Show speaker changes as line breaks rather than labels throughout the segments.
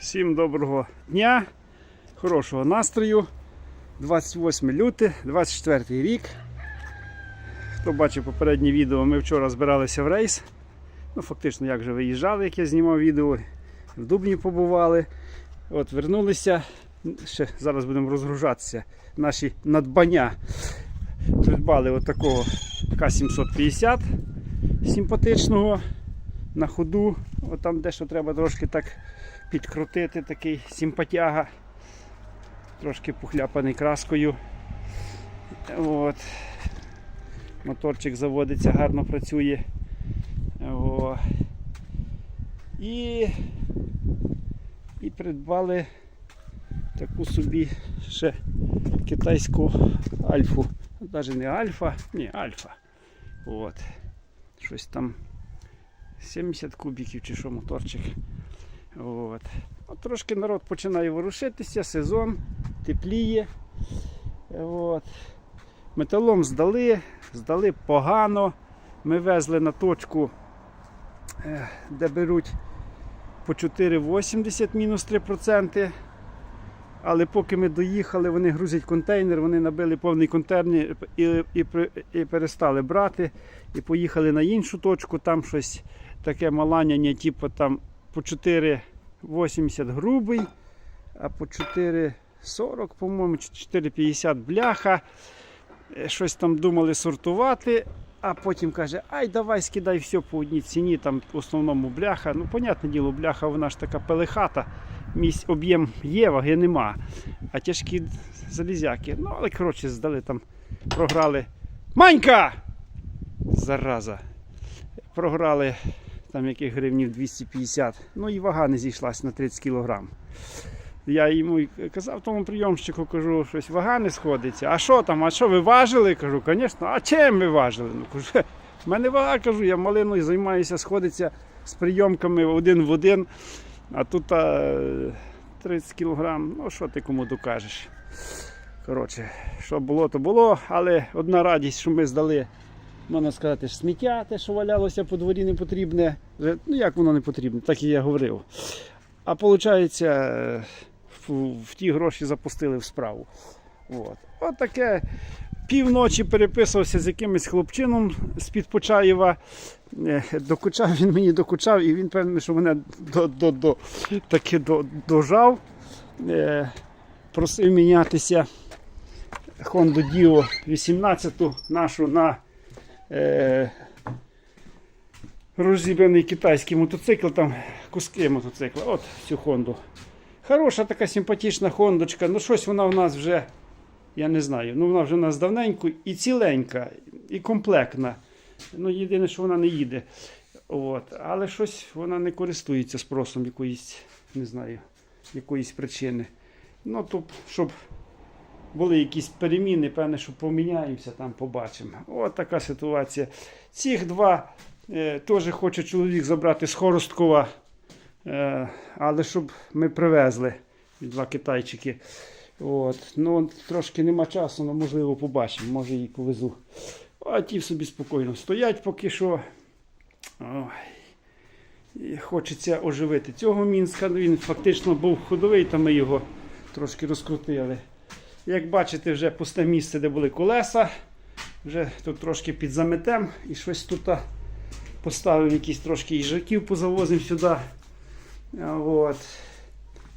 Всім доброго дня, хорошого настрою. 28 лютого, 24 рік. Хто бачив попереднє відео, ми вчора збиралися в рейс. Ну, фактично, як же виїжджали, як я знімав відео. В Дубні побували. От, вернулися. Ще зараз будемо розгружатися. Наші надбання. Придбали отакого К-750 симпатичного на ходу. От там дещо треба трошки так підкрутити, такий симпатяга. Трошки пухляпаний краскою. От. Моторчик заводиться, гарно працює. О. І, і придбали таку собі ще китайську альфу. Навіть не альфа, ні, альфа. От. Щось там 70 кубиків чи що моторчик. От. От трошки народ починає ворушитися, сезон тепліє. От. Металом здали, здали погано. Ми везли на точку, е, де беруть по 4,80 мінус 3%. Але поки ми доїхали, вони грузять контейнер, вони набили повний контейнер і, і, і перестали брати. І поїхали на іншу точку, там щось таке маланяння, типу там по 4,80 грубий, а по 4,40, по-моєму, 4,50 бляха. Е, Щось там думали сортувати, а потім каже, ай давай скидай все по одній ціні, там в основному бляха. Ну, понятне діло, бляха вона ж така пелехата, місць об'єм є, ваги нема. А тяжкі залізяки. Ну, але коротше, здали там, програли. Манька! Зараза. Програли там яких гривнів 250. Ну і вага не зійшлась на 30 кг. Я йому казав тому прийомщику, кажу, щось вага не сходиться. А що там? А що ви важили? Кажу, звісно, а чим ви важили? Ну, кажу, в мене вага, кажу, я малиною займаюся, сходиться з прийомками один в один. А тут а, 30 кг. Ну, що ти кому докажеш? Коротше, що було, то було, але одна радість, що ми здали можна сказати, сміття, те, що валялося по дворі не потрібне. Ну як воно не потрібне, так і я говорив. А виходить, в, ті гроші запустили в справу. От. От таке півночі переписувався з якимось хлопчином з-під Почаєва. Е, Докучав він мені докучав, і він певний, що мене до, до, до, таки до, дожав. Е, Просив мінятися Honda Dio 18 нашу на е, розібраний китайський мотоцикл, там куски мотоцикла. От цю Хонду. Хороша така симпатична хондочка. Ну щось вона в нас вже, я не знаю, ну вона вже у нас давненько і ціленька, і комплектна. Ну, єдине, що вона не їде. От. Але щось вона не користується спросом якоїсь, не знаю, якоїсь причини. Ну, то, щоб були якісь переміни, певне, що поміняємося, там побачимо. От така ситуація. Цих два е, теж хоче чоловік забрати з Хоросткова, е, але щоб ми привезли два китайчики. От. Ну, трошки нема часу, але можливо побачимо, може і повезу. А ті собі спокійно стоять поки що. Ой. І хочеться оживити цього Мінська. Ну, Він фактично був ходовий, то ми його трошки розкрутили. Як бачите, вже пусте місце, де були колеса. Вже тут трошки підзаметем і щось тут поставив якісь трошки їжаків, позавозимо сюди. От.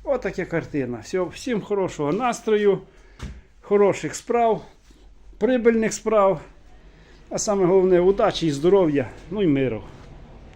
От така картина. Все, всім хорошого настрою, хороших справ, прибильних справ. А саме головне удачі і здоров'я, ну і миру.